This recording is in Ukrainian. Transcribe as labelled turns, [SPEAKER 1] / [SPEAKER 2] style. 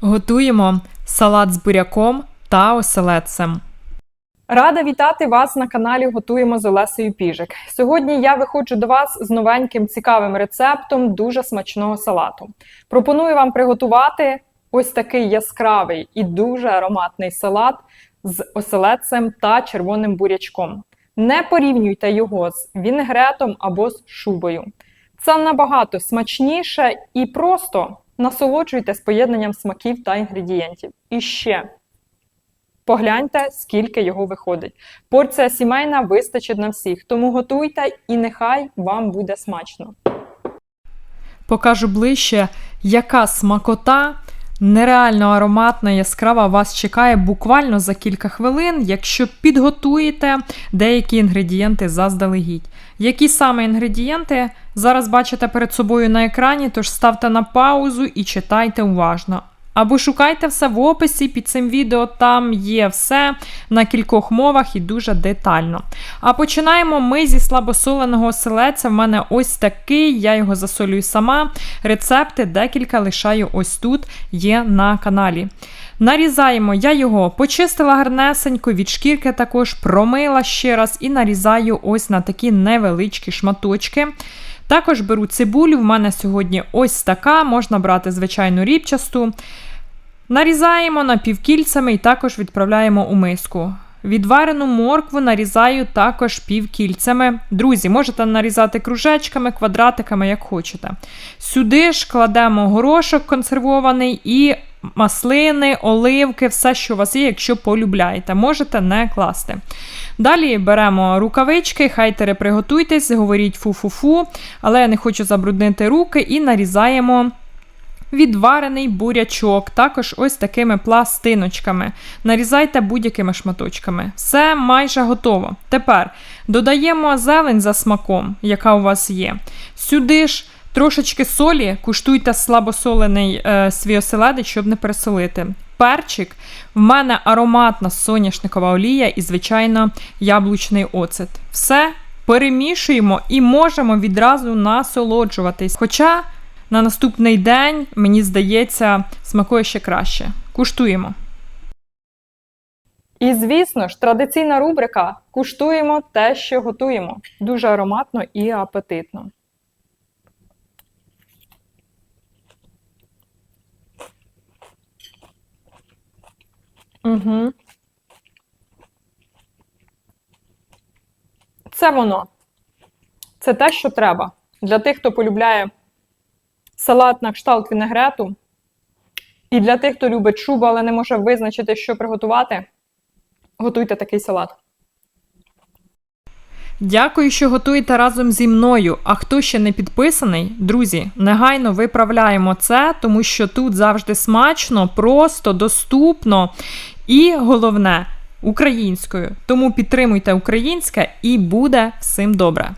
[SPEAKER 1] Готуємо салат з буряком та оселедцем.
[SPEAKER 2] Рада вітати вас на каналі Готуємо з Олесею Піжик. Сьогодні я виходжу до вас з новеньким цікавим рецептом дуже смачного салату. Пропоную вам приготувати ось такий яскравий і дуже ароматний салат з оселедцем та червоним бурячком. Не порівнюйте його з вінегретом або з шубою. Це набагато смачніше і просто насолоджуйтесь поєднанням смаків та інгредієнтів. І ще Погляньте, скільки його виходить. Порція сімейна вистачить на всіх, тому готуйте і нехай вам буде смачно.
[SPEAKER 1] Покажу ближче, яка смакота нереально ароматна, яскрава вас чекає буквально за кілька хвилин, якщо підготуєте деякі інгредієнти заздалегідь. Які саме інгредієнти зараз бачите перед собою на екрані, тож ставте на паузу і читайте уважно. Або шукайте все в описі під цим відео, там є все на кількох мовах і дуже детально. А починаємо ми зі слабосоленого оселедця. В мене ось такий, я його засолюю сама. Рецепти декілька лишаю ось тут, є на каналі. Нарізаємо, я його почистила гарнесенько, від шкірки також промила ще раз і нарізаю ось на такі невеличкі шматочки. Також беру цибулю, в мене сьогодні ось така, можна брати звичайну рібчасту. Нарізаємо напівкільцями і також відправляємо у миску. Відварену моркву нарізаю також півкільцями. Друзі, можете нарізати кружечками, квадратиками, як хочете. Сюди ж кладемо горошок консервований і маслини, оливки, все, що у вас є, якщо полюбляєте. Можете не класти. Далі беремо рукавички, хайтери приготуйтесь, говоріть фу-фу-фу, але я не хочу забруднити руки і нарізаємо. Відварений бурячок, також ось такими пластиночками. Нарізайте будь-якими шматочками. Все майже готово. Тепер додаємо зелень за смаком, яка у вас є. Сюди ж трошечки солі, куштуйте слабосолений е, свій оселедець, щоб не пересолити. Перчик, в мене ароматна соняшникова олія і, звичайно, яблучний оцет. Все перемішуємо і можемо відразу насолоджуватись. Хоча на наступний день, мені здається, смакує ще краще. Куштуємо.
[SPEAKER 2] І звісно ж, традиційна рубрика куштуємо те, що готуємо. Дуже ароматно і апетитно. Угу. Це воно. Це те, що треба. Для тих, хто полюбляє салат на кшталт вінегрету. І для тих, хто любить шубу, але не може визначити, що приготувати, готуйте такий салат.
[SPEAKER 1] Дякую, що готуєте разом зі мною. А хто ще не підписаний, друзі, негайно виправляємо це, тому що тут завжди смачно, просто, доступно і головне українською. Тому підтримуйте українське і буде всім добре.